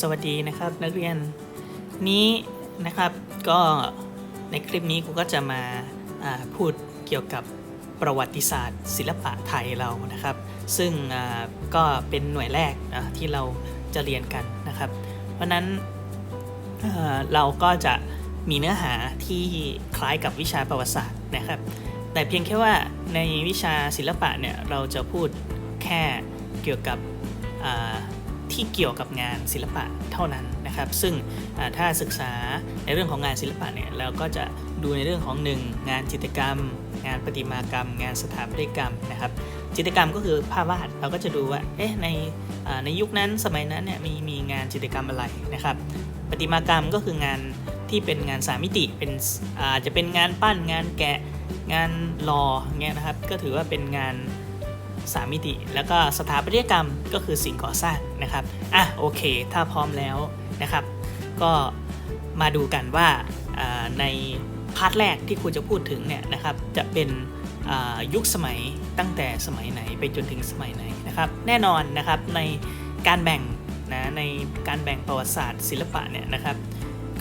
สวัสดีนะครับนักเรียนนี้นะครับก็ในคลิปนี้กูก็จะมาพูดเกี่ยวกับประวัติศาสตร์ ศิลปะไทยเรานะครับ ซึ่งก็เป็นหน่วยแรกที่เราจะเรียนกันนะครับ เพราะนั้นเเราก็จะมีเนื้อหาที่คล้ายกับวิชาประวัติศาสตร์นะครับ แต่เพียงแค่ว่าในวิชาศิลปะเนี่ยเราจะพูดแค่เกี่ยวกับ ที่เกี่ยวกับงานศิลปะเท่านั้นนะครับ ซึ่งถ้าศึกษาในเรื่องของงานศิลปะเนี่ยเราก็จะดูในเรื่องของ 1 งานจิตรกรรม งานประติมากรรม งานสถาปัตยกรรมนะครับจิตรกรรมก็คือภาพวาดเราก็จะดูว่าเอ๊ะในในยุคนั้นสมัยนั้นเนี่ยมีมีงานจิตรกรรมอะไรนะครับประติมากรรมก็คืองานที่เป็นงานสามมิติเป็นอาจจะเป็นงานปั้นงานแกะงานลอเงี้ยนะครับ ก็ถือว่าเป็นงาน สามมิติ แล้วก็สถาปัตยกรรมก็คือสิ่งก่อสร้างนะครับอะโอเค ถ้าพร้อมแล้วนะครับ ก็มาดูกันว่าในพาร์ทแรกที่ครูจะพูดถึงเนี่ยนะครับจะเป็นยุคสมัยตั้งแต่สมัยไหนไปจนถึงสมัยไหนนะครับ แน่นอนนะครับในการแบ่งนะในการแบ่งประวัติศาสตร์ศิลปะเนี่ยนะครับ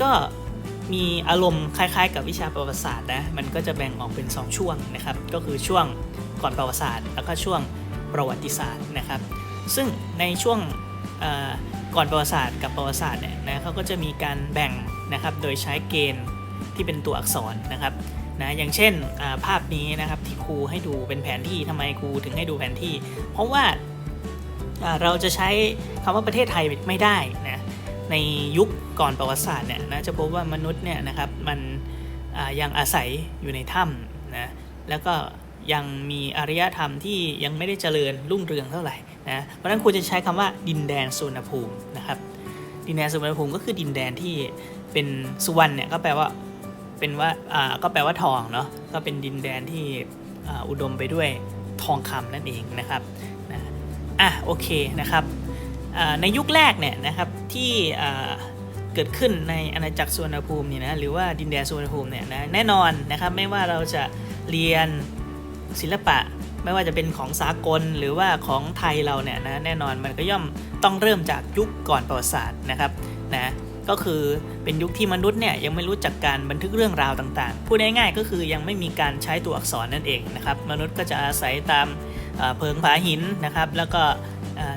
ก็มีอารมณ์คล้ายๆ กับวิชาประวัติศาสตร์นะมันก็จะแบ่งออกเป็น 2 ช่วงนะครับ ก็คือช่วง ก่อนประวัติศาสตร์ แล้วก็ช่วงประวัติศาสตร์นะครับ ซึ่งในช่วงก่อนประวัติศาสตร์กับประวัติศาสตร์เนี่ยนะเขาก็จะมีการแบ่งนะครับโดยใช้เกณฑ์ที่เป็นตัวอักษรนะครับนะอย่างเช่นภาพนี้นะครับที่ครูให้ดูเป็นแผนที่ทำไมครูถึงให้ดูแผนที่ เพราะว่าเราจะใช้คำว่าประเทศไทยไม่ได้นะในยุคก่อนประวัติศาสตร์เนี่ยนะจะพบว่ามนุษย์เนี่ยนะครับมันยังอาศัยอยู่ในถ้ำนะแล้วก็ ยังมีอารยธรรมที่ยังไม่ได้เจริญรุ่งเรืองเท่าไหร่นะเพราะฉะนั้นควรจะใช้คำว่าดินแดนสุวรรณภูมินะครับ ดินแดนสุวรรณภูมิก็คือดินแดนที่เป็นสุวรรณเนี่ยก็แปลว่าเป็นว่าอ่าก็แปลว่าทองเนาะก็เป็นดินแดนที่อ่าอุดมไปด้วยทองคำนั่นเองนะครับนะอะโอเคนะครับในยุคแรกเนี่ยนะครับที่เกิดขึ้นในอาณาจักรสุวรรณภูมิเนี่ยนะหรือว่าดินแดนสุวรรณภูมิเนี่ยนะแน่นอนนะครับไม่ว่าเราจะเรียน ศิลปะไม่ว่าจะเป็นของสากลหรือว่าของไทยเราเนี่ยนะแน่นอนมันก็ย่อมต้องเริ่มจากยุคก่อนประวัติศาสตร์นะครับนะก็คือเป็นยุคที่มนุษย์เนี่ยยังไม่รู้จักการบันทึกเรื่องราวต่างๆ พูดง่ายๆก็คือยังไม่มีการใช้ตัวอักษรนั่นเองนะครับมนุษย์ก็จะอาศัยตามเพิงผาหินนะครับ แล้วก็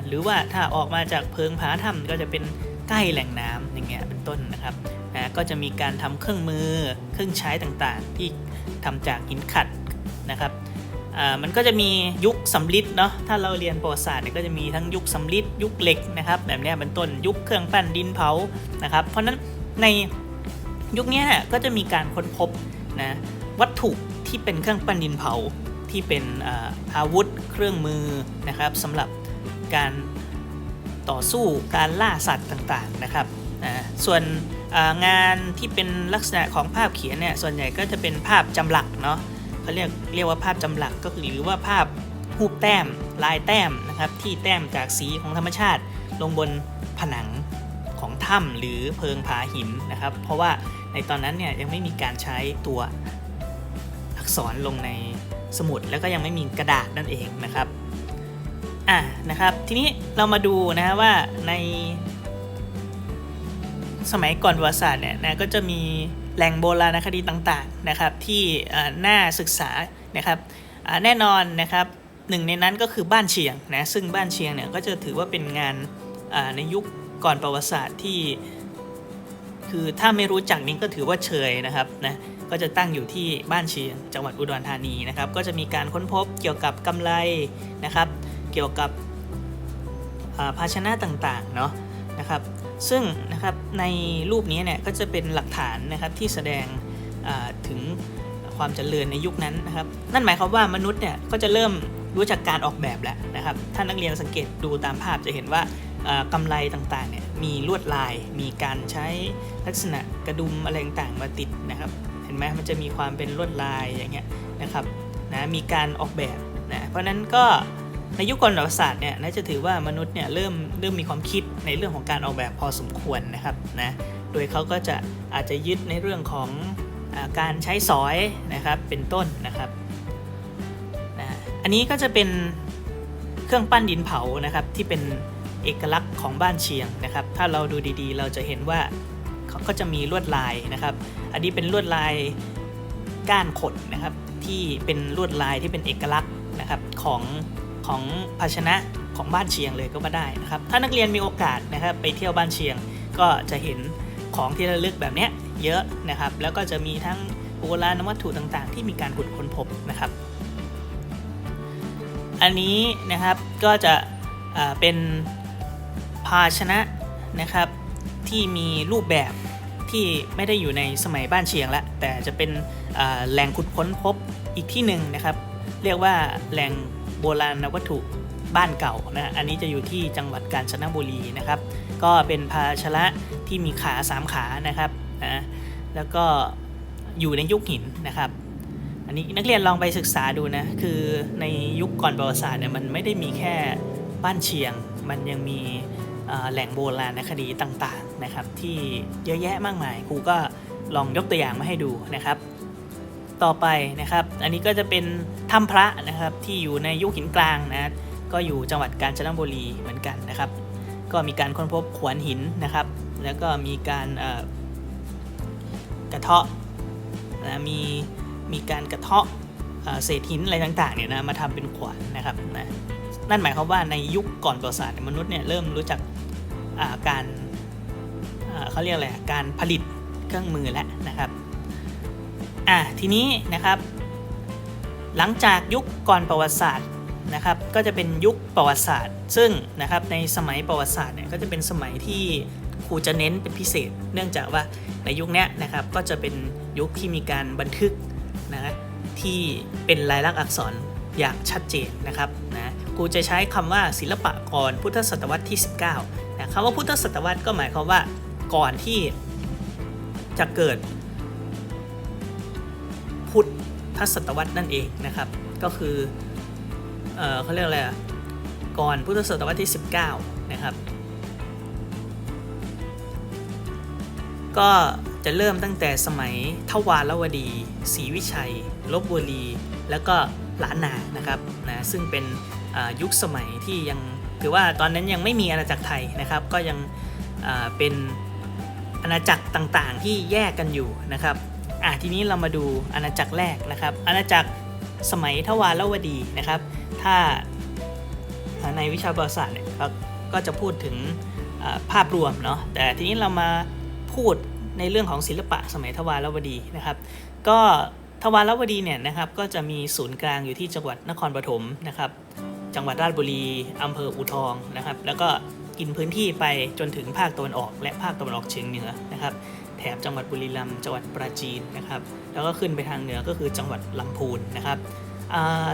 หรือว่าถ้าออกมาจากเพิงผาถ้ำก็จะเป็นใกล้แหล่งน้ำอย่างเงี้ยเป็นต้นนะครับนะก็จะมีการทำเครื่องมือเครื่องใช้ต่างๆ ที่ทำจากหินขัด มันก็จะมียุคสำริดเนาะถ้าเราเรียนประวัติศาสตร์เนี่ยก็จะมีทั้งยุคสำริดยุคเหล็กนะครับแบบนี้เป็นต้นยุคเครื่องปั้นดินเผานะครับเพราะฉะนั้นในยุคเนี้ยก็จะมีการค้นพบนะวัตถุที่เป็นเครื่องปั้นดินเผาที่เป็นอาวุธเครื่องมือนะครับสำหรับการต่อสู้การล่าสัตว์ต่างๆนะครับนะส่วนงานที่เป็นลักษณะของภาพเขียนเนี่ยส่วนใหญ่ก็จะเป็นภาพจำหลักเนาะ เขาเรียกเรียกว่าภาพจำหลักก็คือหรือว่าภาพรูปแต้มลายแต้มนะครับที่แต้มจากสีของธรรมชาติ ลงบนผนังของถ้ำหรือเพิงผาหินนะครับ เพราะว่าในตอนนั้นเนี่ยยังไม่มีการใช้ตัวอักษรลงในสมุดแล้วก็ยังไม่มีกระดาษนั่นเองนะครับอะนะครับทีนี้เรามาดูนะฮะว่าในสมัยก่อนประวัติศาสตร์เนี่ยนะก็จะมี แหล่งโบราณคดีต่างๆนะครับที่น่าศึกษานะครับแน่นอนนะครับหนึ่งในนั้นก็คือบ้านเชียงนะซึ่งบ้านเชียงเนี่ยก็จะถือว่าเป็นงานในยุคก่อนประวัติศาสตร์ที่ คือถ้าไม่รู้จักนี้ก็ถือว่าเชยนะครับนะก็จะตั้งอยู่ที่บ้านเชียง จังหวัดอุดรธานีนะครับ ก็จะมีการค้นพบเกี่ยวกับกำไรนะครับ เกี่ยวกับภาชนะต่างๆเนาะนะครับ ซึ่งนะครับในรูปนี้เนี่ยก็จะเป็นหลักฐานนะครับที่แสดงถึงความเจริญในยุคนั้นนะครับ นั่นหมายความว่ามนุษย์เนี่ยก็จะเริ่มรู้จักการออกแบบแล้วนะครับ ถ้านักเรียนสังเกตดูตามภาพจะเห็นว่าอ่ากำไรต่างๆเนี่ยมีลวดลาย มีการใช้ลักษณะกระดุมอะไรต่างๆมาติดนะครับ เห็นไหมมันจะมีความเป็นลวดลายอย่างเงี้ยนะครับนะมีการออกแบบนะเพราะนั้นก็ ในยุคก่อนประวัติศาสตร์เนี่ยน่าจะถือว่ามนุษย์เนี่ยเริ่มเริ่มมีความคิดในเรื่องของการออกแบบพอสมควรนะครับนะโดยเขาก็จะอาจจะยึดในเรื่องของอการใช้สอยนะครับเป็นต้นนะครับนะอันนี้ก็จะเป็นเครื่องปั้นดินเผานะครับที่เป็นเอกลักษณ์ของบ้านเชียงนะครับ ถ้าเราดูดีๆ เราจะเห็นว่าเขาก็จะมีลวดลายนะครับ อันนี้เป็นลวดลายก้านขดนะครับที่เป็นลวดลายที่เป็นเอกลักษณ์นะครับของ ของภาชนะของบ้านเชียงเลยก็มาได้นะครับ ถ้านักเรียนมีโอกาสนะครับไปเที่ยวบ้านเชียงก็จะเห็นของที่ระลึกแบบนี้เยอะนะครับ แล้วก็จะมีทั้งโบราณวัตถุต่างๆ ที่มีการขุดค้นพบนะครับ อันนี้นะครับก็จะเป็นภาชนะนะครับที่มีรูปแบบที่ไม่ได้อยู่ในสมัยบ้านเชียงละแต่จะเป็นแหล่งขุดค้นพบอีกที่หนึ่งนะครับ เรียกว่าแหล่ง โบราณวัตถุบ้านเก่านะอันนี้จะอยู่ที่จังหวัดกาญจนบุรีนะครับ ก็เป็นภาชนะที่มีขาสามขานะครับนะแล้วก็อยู่ในยุคหินนะครับ อันนี้นักเรียนลองไปศึกษาดูนะ คือในยุคก่อนประวัติศาสตร์เนี่ยมันไม่ได้มีแค่บ้านเชียง มันยังมีแหล่งโบราณคดีต่างๆนะครับ ที่เยอะแยะมากมายครูก็ลองยกตัวอย่างมาให้ดูนะครับ ต่อไปนะครับ อันนี้ก็จะเป็นถ้ำพระนะครับที่อยู่ในยุคหินกลางนะก็อยู่จังหวัดกาญจนบุรีเหมือนกันนะครับ ก็มีการค้นพบขวานหินนะครับ แล้วก็มีการกระเทาะนะมีมีการกระเทาะเศษหินอะไรต่างๆเนี่ยนะมาทำเป็นขวานนะครับนะนั่นหมายความว่าในยุคก่อนประวัติศาสตร์มนุษย์เนี่ยเริ่มรู้จักการเขาเรียกอะไรการผลิตเครื่องมือแล้วนะครับ อะทีนี้นะครับ หลังจากยุคก่อนประวัติศาสตร์นะครับ ก็จะเป็นยุคประวัติศาสตร์ ซึ่งนะครับในสมัยประวัติศาสตร์เนี่ยก็จะเป็นสมัยที่ครูจะเน้นเป็นพิเศษ เนื่องจากว่าในยุคเนี้ยนะครับก็จะเป็นยุคที่มีการบันทึกนะที่เป็นลายลักษณ์อักษรอย่างชัดเจนนะครับนะครูจะใช้คำว่าศิลปะก่อนพุทธศตวรรษที่ 19นะคำว่าพุทธศตวรรษก็หมายความว่าก่อนที่จะเกิด ทศตวรรษนั่นเองนะครับ ก็คือเออเขาเรียกอะไรอะก่อนพุทธศตวรรษที่ 19 นะครับ ก็จะเริ่มตั้งแต่สมัยทวารวดีศรีวิชัยลบบุรี แล้วก็ล้านนานะครับนะซึ่งเป็นยุคสมัยที่ยังถือว่าตอนนั้นยังไม่มีอาณาจักรไทยนะครับ ก็ยังเป็นอาณาจักรต่างๆที่แยกกันอยู่นะครับ อะทีนี้เรามาดูอาณาจักรแรกนะครับ อาณาจักรสมัยทวารวดีนะครับ ถ้าในวิชาประวัติศาสตร์เนี่ยก็ก็จะพูดถึงภาพรวมเนาะแต่ทีนี้เรามาพูดในเรื่องของศิลปะสมัยทวารวดีนะครับ ก็ทวารวดีเนี่ยนะครับก็จะมีศูนย์กลางอยู่ที่จังหวัดนครปฐมนะครับ จังหวัดราชบุรีอำเภออูทองนะครับ แล้วก็กินพื้นที่ไปจนถึงภาคตะวันออกและภาคตะวันออกเฉียงเหนือนะครับ ถบจังหวัดบุรีรัมย์จังหวัดปราจีนนะครับ แล้วก็ขึ้นไปทางเหนือก็คือจังหวัดลำพูนนะครับ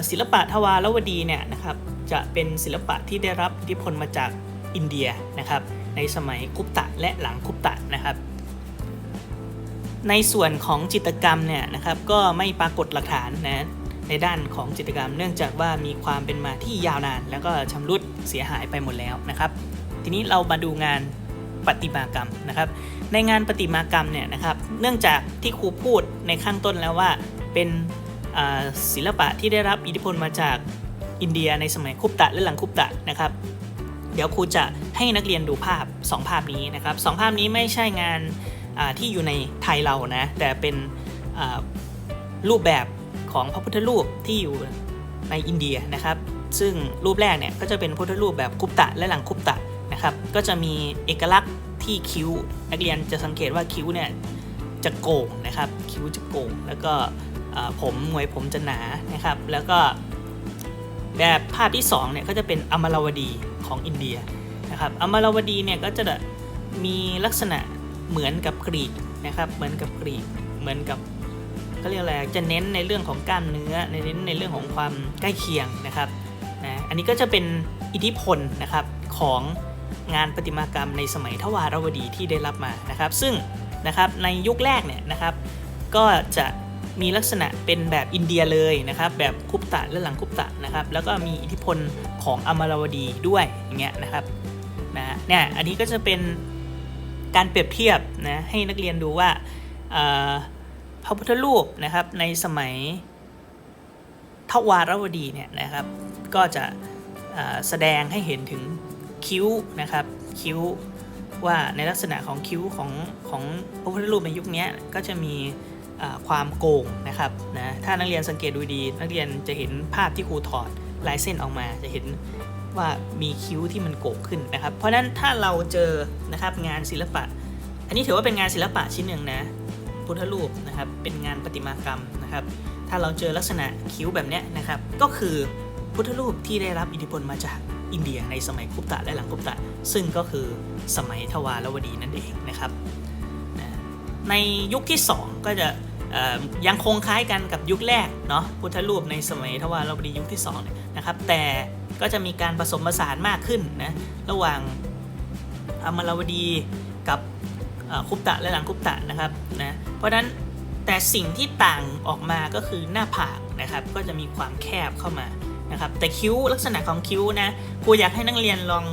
ศิลปะทวารวดีเนี่ยนะครับจะเป็นศิลปะที่ได้รับอิทธิพลมาจากอินเดียนะครับในสมัยกุปตะและหลังกุปตะนะครับ ในส่วนของจิตรกรรมเนี่ยนะครับก็ไม่ปรากฏหลักฐานนะในด้านของจิตรกรรม เนื่องจากว่ามีความเป็นมาที่ยาวนาน แล้วก็ชำรุดเสียหายไปหมดแล้วนะครับ ทีนี้เรามาดูงาน ประติมากรรมนะครับ ในงานประติมากรรมเนี่ยนะครับ เนื่องจากที่ครูพูดในข้างต้นแล้วว่าเป็นศิลปะที่ได้รับอิทธิพลมาจากอินเดียในสมัยคุปตะและหลังคุปตะนะครับ เดี๋ยวครูจะให้นักเรียนดูภาพ 2 ภาพนี้นะครับสองภาพนี้ไม่ใช่งานที่อยู่ในไทยเรานะแต่เป็นรูปแบบของพระพุทธรูปที่อยู่ในอินเดียนะครับ ซึ่งรูปแรกเนี่ยก็จะเป็นพุทธรูปแบบคุปตะและหลังคุปตะ นะครับ ก็จะมีเอกลักษณ์ที่คิ้วนักเรียนจะสังเกตว่าคิ้วเนี่ยจะโก่งนะครับ คิ้วจะโก่ง แล้วก็ผมมวยผมจะหนานะครับ แล้วก็แบบภาพที่2เนี่ยก็จะเป็นอมราวดีของอินเดียนะครับอมราวดีเนี่ยก็จะมีลักษณะเหมือนกับกรีกนะครับ เหมือนกับกรีก เหมือนกับก็เรียกอะไรจะเน้นในเรื่องของกล้ามเนื้อในเน้นในเรื่องของความใกล้เคียงนะครับนะอันนี้ก็จะเป็นอิทธิพลนะครับของ งานประติมากรรมในสมัยทวารวดีที่ได้รับมานะครับ ซึ่งนะครับในยุคแรกเนี่ยนะครับ ก็จะมีลักษณะเป็นแบบอินเดียเลยนะครับ แบบคุปตะและหลังคุปตะนะครับ แล้วก็มีอิทธิพลของอมรวดีด้วยอย่างเงี้ยนะครับนะเนี่ยอันนี้ก็จะเป็นการเปรียบเทียบนะให้นักเรียนดูว่าพระพุทธรูปนะครับในสมัยทวารวดีเนี่ยนะครับ ก็จะแสดงให้เห็นถึง คิ้วนะครับคิ้วว่าในลักษณะของคิ้วของของพระพุทธรูปในยุคนี้ก็จะมีความโกงนะครับนะถ้านักเรียนสังเกตดูดีนักเรียนจะเห็นภาพที่ครูถอดลายเส้นออกมาจะเห็นว่ามีคิ้วที่มันโก่งขึ้นนะครับ เพราะฉะนั้นถ้าเราเจอนะครับงานศิลปะ อันนี้ถือว่าเป็นงานศิลปะชิ้นหนึ่งนะพุทธรูปนะครับเป็นงานประติมากรรมนะครับ ถ้าเราเจอลักษณะคิ้วแบบนี้นะครับ ก็คือพุทธรูปที่ได้รับอิทธิพลมาจาก อินเดียในสมัยกุปตะและหลังกุปตะ ซึ่งก็คือสมัยทวารวดีนั่นเองนะครับในยุคที่ 2 ก็จะยังคงคล้ายกันกับยุคแรกเนาะพุทธรูปในสมัยทวารวดียุคที่2เนี่ยนะครับ แต่ก็จะมีการผสมผสานมากขึ้นนะระหว่างอมรวดีกับคุปตะและหลังคุปตะนะครับนะเพราะฉะนั้นแต่สิ่งที่ต่างออกมาก็คือหน้าผากนะครับ ก็จะมีความแคบเข้ามา นะครับแต่คิ้วลักษณะของคิ้วนะครูอยากให้นักเรียนลอง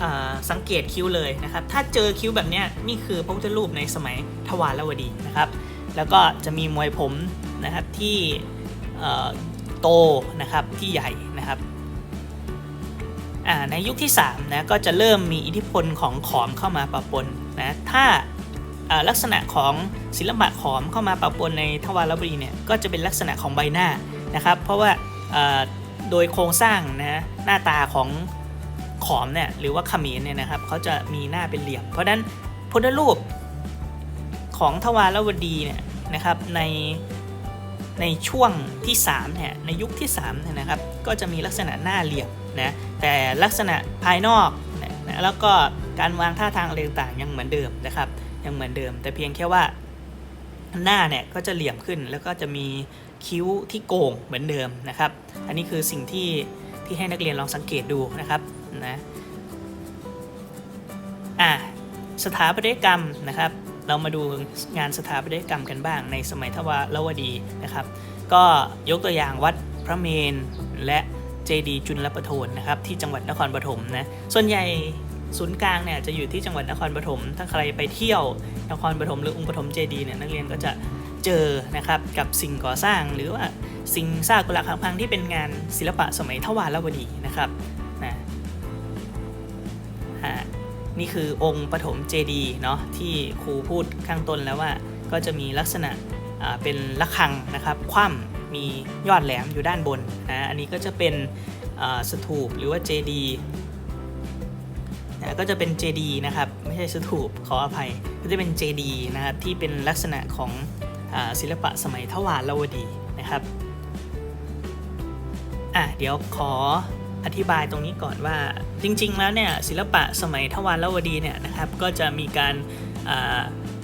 อสังเกตคิ้วเลยนะครับถ้าเจอคิ้วแบบนี้นี่คือพระพุทธรูปในสมัยทวารวดีนะครับ แล้วก็จะมีมวยผมนะครับที่โตนะครับที่ใหญ่นะครับในยุคที่3นะก็จะเริ่มมีอิทธิพลของขอมเข้ามาปะปนนะถ้าลักษณะของศิลปะขอมเข้ามาปะปนในทวารวดีเนี่ยก็จะเป็นลักษณะของใบหน้านะครับ เพราะว่า โดยโครงสร้างนะหน้าตาของขอมเนี่ยหรือว่าขมรเนี่ยนะครับเขาจะมีหน้าเป็นเหลี่ยม เพราะฉะนั้นพุทธรูปของทวารวดีเนี่ยนะครับในในช่วงที่3เนี่ยในยุคที่3เนี่ยนะครับก็จะมีลักษณะหน้าเหลี่ยมนะแต่ลักษณะภายนอกนะนะแล้วก็การวางท่าทางอะไรต่างๆยังเหมือนเดิมนะครับยังเหมือนเดิม แต่เพียงแค่ว่าหน้าเนี่ยก็จะเหลี่ยมขึ้นแล้วก็จะมี คิ้วที่โก่งเหมือนเดิมนะครับ อันนี้คือสิ่งที่ที่ให้นักเรียนลองสังเกตดูนะครับนะอะสถาปัตยกรรมนะครับ เรามาดูงานสถาปัตยกรรมกันบ้างในสมัยทวารวดีนะครับ ก็ยกตัวอย่างวัดพระเมนและเจดีย์จุลประโทนนะครับที่จังหวัดนครปฐมนะส่วนใหญ่ศูนย์กลางเนี่ยจะอยู่ที่จังหวัดนครปฐมถ้าใครไปเที่ยวนครปฐมหรือองค์ปฐมเจดีย์เนี่ยนักเรียนก็จะ เจอนะครับกับสิ่งก่อสร้าง หรือว่าสิ่งสร้างกุลาคังพังที่เป็นงานศิลปะสมัยทวารวดีนะครับนะนี่คือองค์ปฐมเจดีเนาะที่ครูพูดข้างต้นแล้วว่าก็จะมีลักษณะเป็นระฆังนะครับ คว่ำมียอดแหลมอยู่ด้านบนนะอันนี้ก็จะเป็นสถูปหรือว่าเจดีนะก็จะเป็นเจดีนะครับ ไม่ใช่สถูปขออภัยก็จะเป็นเจดีนะครับที่เป็นลักษณะของ ศิลปะสมัยทวารวดีนะครับอะเดี๋ยวขออธิบายตรงนี้ก่อนว่าจริง ๆ แล้วเนี่ยศิลปะสมัยทวารวดีเนี่ยนะครับก็จะมีการ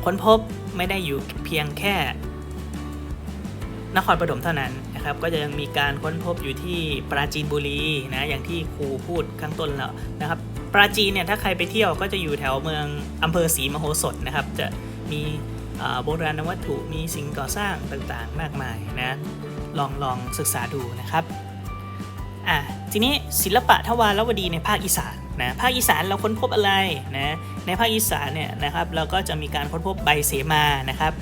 ค้นพบไม่ได้อยู่เพียงแค่นครปฐมเท่านั้นนะครับก็จะยังมีการค้นพบอยู่ที่ปราจีนบุรีนะอย่างที่ครูพูดข้างต้นแล้วนะครับปราจีนเนี่ยถ้าใครไปเที่ยวก็จะอยู่แถวเมืองอำเภอศรีมโหสถนะครับจะมี โบราณวัตถุมีสิ่งก่อสร้างต่างๆ มากมายนะลองลองศึกษาดูนะครับอะทีนี้ศิลปะทวารวดีในภาคอีสานนะภาคอีสานเราค้นพบอะไรนะในภาคอีสานเนี่ยนะครับเราก็จะมีการค้นพบใบเสมานะครับ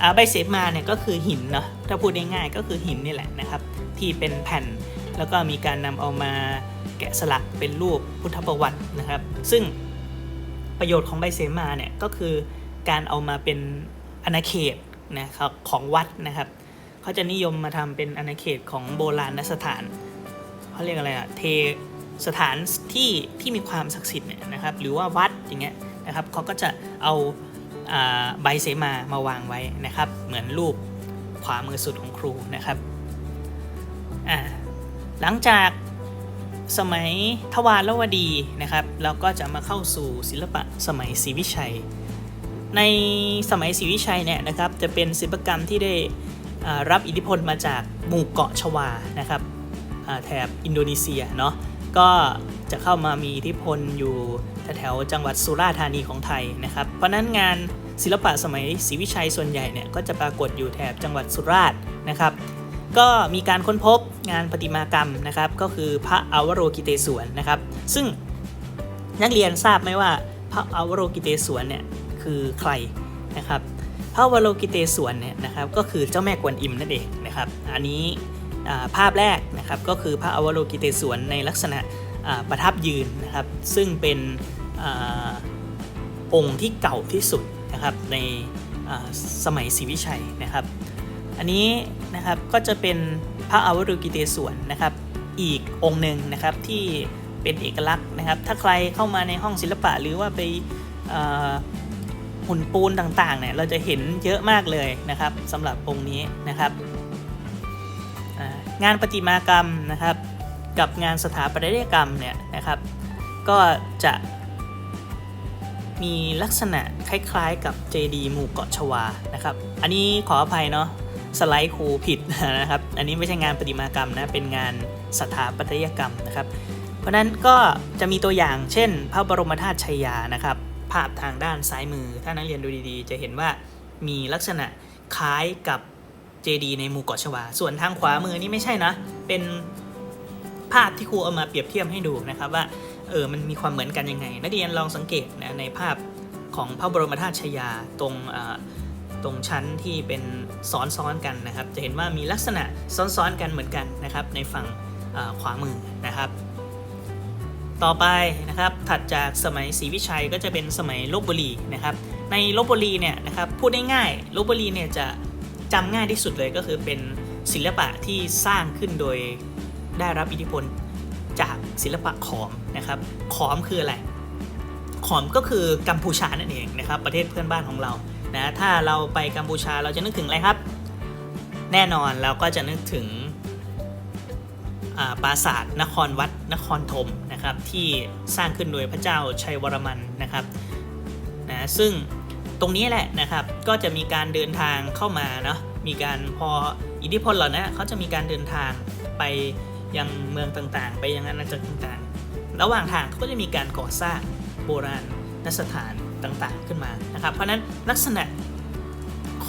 อ่าใบเสมาเนี่ยก็คือหินเนาะถ้าพูดง่ายๆก็คือหินนี่แหละนะครับที่เป็นแผ่นแล้วก็มีการนำเอามาแกะสลักเป็นรูปพุทธประวัตินะครับ ซึ่งประโยชน์ของใบเสมาเนี่ยก็คือ การเอามาเป็นอาณาเขตนะครับของวัดนะครับเขาจะนิยมมาทำเป็นอาณาเขตของโบราณสถานเขาเรียกอะไรอะเทสถานที่ที่มีความศักดิ์สิทธิ์เนี่ยนะครับ หรือว่าวัดอย่างเงี้ยนะครับเขาก็จะเอาใบเสมามาวางไว้นะครับ เหมือนรูปขวามือสุดของครูนะครับหลังจากสมัยทวารวดีนะครับ เราก็จะมาเข้าสู่ศิลปะสมัยศรีวิชัย ในสมัยศรีวิชัยเนี่ยนะครับจะเป็นศิลปกรรมที่ได้รับอิทธิพลมาจากหมู่เกาะชวานะครับแถบอินโดนีเซียเนาะก็จะเข้ามามีอิทธิพลอยู่แถวจังหวัดสุราษฎร์ธานีของไทยนะครับ เพราะนั้นงานศิลปะสมัยศรีวิชัยส่วนใหญ่เนี่ยก็จะปรากฏอยู่แถบจังหวัดสุราษฎร์นะครับ ก็มีการค้นพบงานประติมากรรมนะครับ ก็คือพระอวโรกิเตศวรนะครับ ซึ่งนักเรียนทราบไหมว่าพระอวโรกิเตศวรเนี่ย คือใครนะครับพระวโรกิเตศวรเนี่ยนะครับก็คือเจ้าแม่กวนอิมนั่นเองนะครับ อันนี้ภาพแรกนะครับก็คือพระอวโรกิเตศวรในลักษณะประทับยืนนะครับ ซึ่งเป็นอองค์ที่เก่าที่สุดนะครับในสมัยศรีวิชัยนะครับ อันนี้นะครับก็จะเป็นพระอวรุกิเตศวรนะครับอีกองค์หนึ่งนะครับที่เป็นเอกลักษณ์นะครับ ถ้าใครเข้ามาในห้องศิลปะหรือว่าไป หุ่นปูนต่างๆเนี่ยเราจะเห็นเยอะมากเลยนะครับสำหรับองค์นี้นะครับงานประติมากรรมนะครับ กับงานสถาปัตยกรรมเนี่ยนะครับ ก็จะมีลักษณะคล้ายๆกับเจดีหมู่เกาะชวานะครับ อันนี้ขออภัยเนาะสไลด์ครูผิดนะครับ อันนี้ไม่ใช่งานประติมากรรมนะ เป็นงานสถาปัตยกรรมนะครับ เพราะนั้นก็จะมีตัวอย่างเช่น พระบรมธาตุชัยยานะครับ ภาพทางด้านซ้ายมือ ถ้านักเรียนดูดีๆ จะเห็นว่ามีลักษณะคล้ายกับเจดีในหมู่เกาะชวา ส่วนทางขวามือนี่ไม่ใช่นะ เป็นภาพที่ครูเอามาเปรียบเทียบให้ดูนะครับว่าเออมันมีความเหมือนกันยังไง นักเรียนลองสังเกตนะในภาพของพระบรมธาตุชยาตรงตรงชั้นที่เป็นซ้อนๆกันนะครับ จะเห็นว่ามีลักษณะซ้อนๆกันเหมือนกันนะครับในฝั่งขวามือนะครับ ต่อไปนะครับถัดจากสมัยศรีวิชัยก็จะเป็นสมัยลบบุรีนะครับ ในลบบุรีเนี่ยนะครับพูดง่ายๆลบบุรีเนี่ยจะจำง่ายที่สุดเลยก็คือเป็นศิลปะที่สร้างขึ้นโดยได้รับอิทธิพลจากศิลปะขอมนะครับ ขอมคืออะไร ขอมก็คือกัมพูชานั่นเองนะครับ ประเทศเพื่อนบ้านของเรานะถ้าเราไปกัมพูชาเราจะนึกถึงอะไรครับ แน่นอนเราก็จะนึกถึง ปราสาทนครวัดนครธมนะครับที่สร้างขึ้นโดยพระเจ้าชัยวรมันนะครับนะซึ่งตรงนี้แหละนะครับก็จะมีการเดินทางเข้ามาเนาะมีการพออิทธิพลเหล่านั้เขาจะมีการเดินทางไปยังเมืองต่างๆ ไปยังอาณาจักรต่างๆ ระหว่างทางเขาก็จะมีการก่อสร้างโบราณนสถานต่างๆขึ้นมานะครับ เพราะฉะนั้นลักษณะ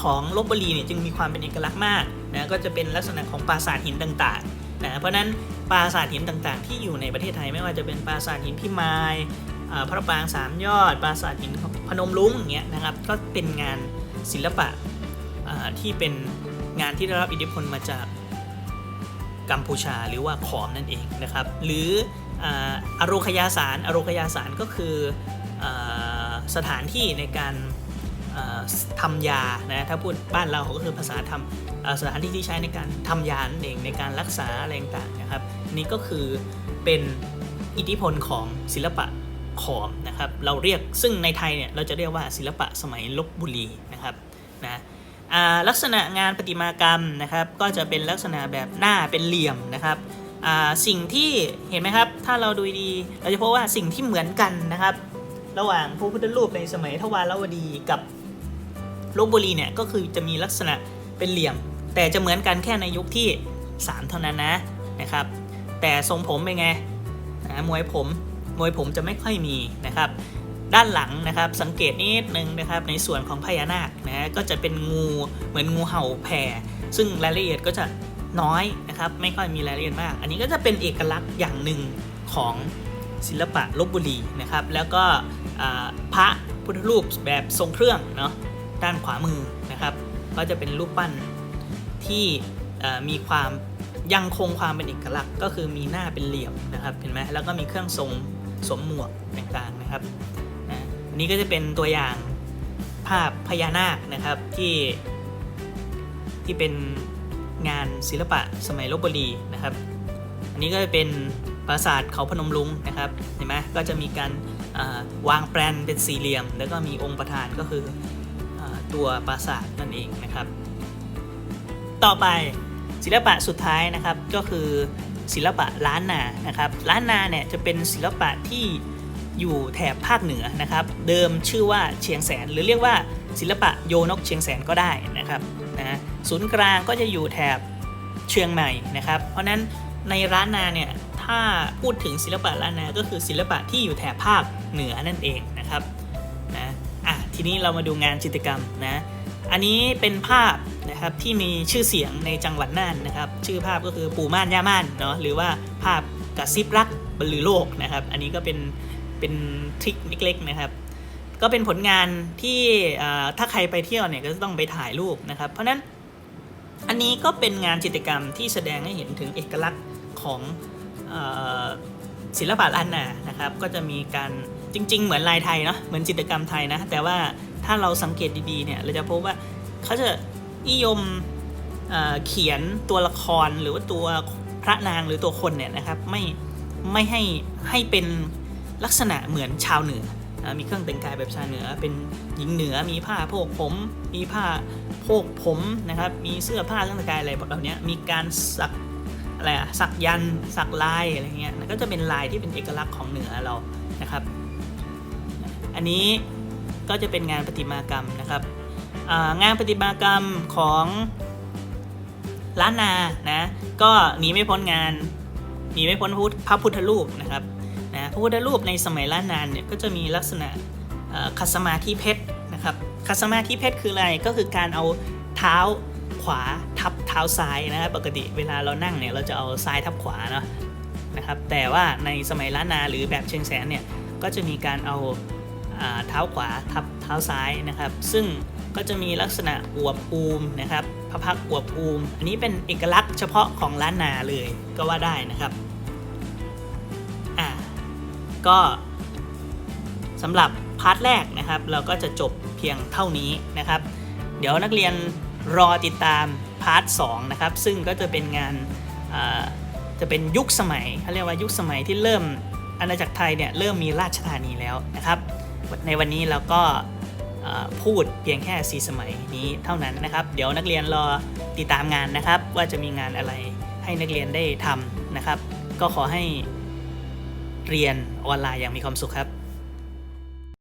ของลบบุรีเนี่ยจึงมีความเป็นเอกลักษณ์มากนะก็จะเป็นลักษณะของปราสาทหินต่างๆ นะเพราะนั้นปราสาทหินต่างๆ ที่อยู่ในประเทศไทยไม่ว่าจะเป็นปราสาทหินพิมายพระปรางสามยอด ปราสาทหินพนมรุ้งอย่างเงี้ยนะครับก็เป็นงานศิลปะที่เป็นงานที่ได้รับอิทธิพลมาจากกัมพูชาหรือว่าขอมนั่นเองนะครับ หรืออโรคยาสารอโรคยาสารก็คืออสถานที่ในการ อ่าทำยานะถ้าพูดบ้านเราก็คือภาษาทำสถานที่ที่ใช้ในการทำยานเองในการรักษาอะไรต่างๆนะครับนี่ก็คือเป็นอิทธิพลของศิลปะขอมนะครับเราเรียกซึ่งในไทยเนี่ยเราจะเรียกว่าศิลปะสมัยลบบุรีนะครับนะลักษณะงานประติมากรรมนะครับ ก็จะเป็นลักษณะแบบหน้าเป็นเหลี่ยมนะครับสิ่งที่เห็นไหมครับ ถ้าเราดูดีเราจะพบว่าสิ่งที่เหมือนกันนะครับ ระหว่างพระพุทธรูปในสมัยทวารวดีกับ ลบบุรีเนี่ยก็คือจะมีลักษณะเป็นเหลี่ยม แต่จะเหมือนกันแค่ในยุคที่ 3 เท่านั้นนะนะครับ แต่ทรงผมเป็นไงนะมวยผมมวยผมจะไม่ค่อยมีนะครับ ด้านหลังนะครับสังเกตนิดนึงนะครับในส่วนของพญานาคนะฮะก็จะเป็นงูเหมือนงูเห่าแผ่ ซึ่งรายละเอียดก็จะน้อยนะครับ ไม่ค่อยมีรายละเอียดมาก อันนี้ก็จะเป็นเอกลักษณ์อย่างหนึ่งของศิลปะลบบุรีนะครับ แล้วก็พระพุทธรูปแบบทรงเครื่องเนาะ ด้านขวามือนะครับ ก็จะเป็นรูปปั้นที่มีความยังคงความเป็นเอกลักษณ์ ก็คือมีหน้าเป็นเหลี่ยมนะครับเห็นไหมแล้วก็มีเครื่องทรงสวมหมวกต่างๆนะครับนะอันนี้ก็จะเป็นตัวอย่างภาพพญานาคนะครับที่ที่เป็นงานศิลปะสมัยลบบุรีนะครับ อันนี้ก็จะเป็นปราสาทเขาพนมลุงนะครับเห็นไหมก็จะมีการาวางแปลนเป็นสี่เหลี่ยม แล้วก็มีองค์ประธานก็คือ ตัวปราสาทนั่นเองนะครับ ต่อไปศิลปะสุดท้ายนะครับก็คือศิลปะล้านนานะครับล้านนาเนี่ยจะเป็นศิลปะที่อยู่แถบภาคเหนือนะครับ เดิมชื่อว่าเชียงแสน หรือเรียกว่าศิลปะโยนกเชียงแสนก็ได้นะครับนะศูนย์กลางก็จะอยู่แถบเชียงใหม่นะครับ เพราะนั้นในร้านนาเนี่ยถ้าพูดถึงศิลปะล้านนาก็คือศิลปะที่อยู่แถบภาคเหนือนั่นเอง ทีนี้เรามาดูงานจิตรกรรมนะอันนี้เป็นภาพนะครับที่มีชื่อเสียงในจังหวัดน่านนะครับ ชื่อภาพก็คือปู่ม่านย่าม่านเนาะหรือว่าภาพกระซิบรักบรรลือโลกนะครับ อันนี้ก็เป็นเป็นทริคเล็กๆนะครับ ก็เป็นผลงานที่ถ้าใครไปเที่ยวเนี่ยก็ต้องไปถ่ายรูปนะครับ เพราะนั้นอันนี้ก็เป็นงานจิตรกรรมที่แสดงให้เห็นถึงเอกลักษณ์ของศิลปะล้านนานะครับ ก็จะมีการ จริง ๆ เหมือนลายไทยเนาะเหมือนจิตรกรรมไทยนะ แต่ว่าถ้าเราสังเกตดีๆเนี่ยเราจะพบว่าเขาจะนิยมเเขียนตัวละครหรือว่าตัวพระนางหรือตัวคนเนี่ยนะครับไม่ไม่ให้ให้เป็นลักษณะเหมือนชาวเหนือมีเครื่องแต่งกายแบบชาวเหนือ เป็นหญิงเหนือมีผ้าโพกผม มีผ้าโพกผมนะครับมีเสื้อผ้าเครื่องแต่งกายอะไรแบบเหล่านี้มีการสักอะไรอะสักยันต์สักลายอะไรเงี้ยก็จะเป็นลายที่เป็นเอกลักษณ์ของเหนือเรานะครับ อันนี้ก็จะเป็นงานประติมากรรมนะครับงานประติมากรรมของล้านนานะก็หนีไม่พ้นงานหนีไม่พ้นพุทธพระพุทธรูปนะครับนะพระพุทธรูปในสมัยล้านนานเนี่ยก็จะมีลักษณะคัสมาธิเพชรนะครับคัสมาธิเพชรคืออะไรก็คือการเอาเท้าขวาทับเท้าซ้ายนะครับปกติเวลาเรานั่งเนี่ยเราจะเอาซ้ายทับขวาเนาะนะครับแต่ว่าในสมัยล้านนาหรือแบบเชียงแสนเนี่ยก็จะมีการเอา เท้าขวาทับเท้าซ้ายนะครับ ซึ่งก็จะมีลักษณะอวบอูมนะครับพระพักอวบอูม อันนี้เป็นเอกลักษณ์เฉพาะของล้านนาเลยก็ว่าได้นะครับอ่าก็สำหรับพาร์ทแรกนะครับ เราก็จะจบเพียงเท่านี้นะครับ เดี๋ยวนักเรียนรอติดตามพาร์ท2นะครับ ซึ่งก็จะเป็นงานาจะเป็นยุคสมัยเขาเรียกว่ายุคสมัยที่เริ่มอาณาจักรไทยเนี่ยเริ่มมีราชธานีแล้วนะครับ ในวันนี้เราก็พูดเพียงแค่ 4 สมัยนี้เท่านั้นนะครับ เดี๋ยวนักเรียนรอติดตามงานนะครับ ว่าจะมีงานอะไรให้นักเรียนได้ทำนะครับ ก็ขอให้เรียนออนไลน์อย่างมีความสุขครับ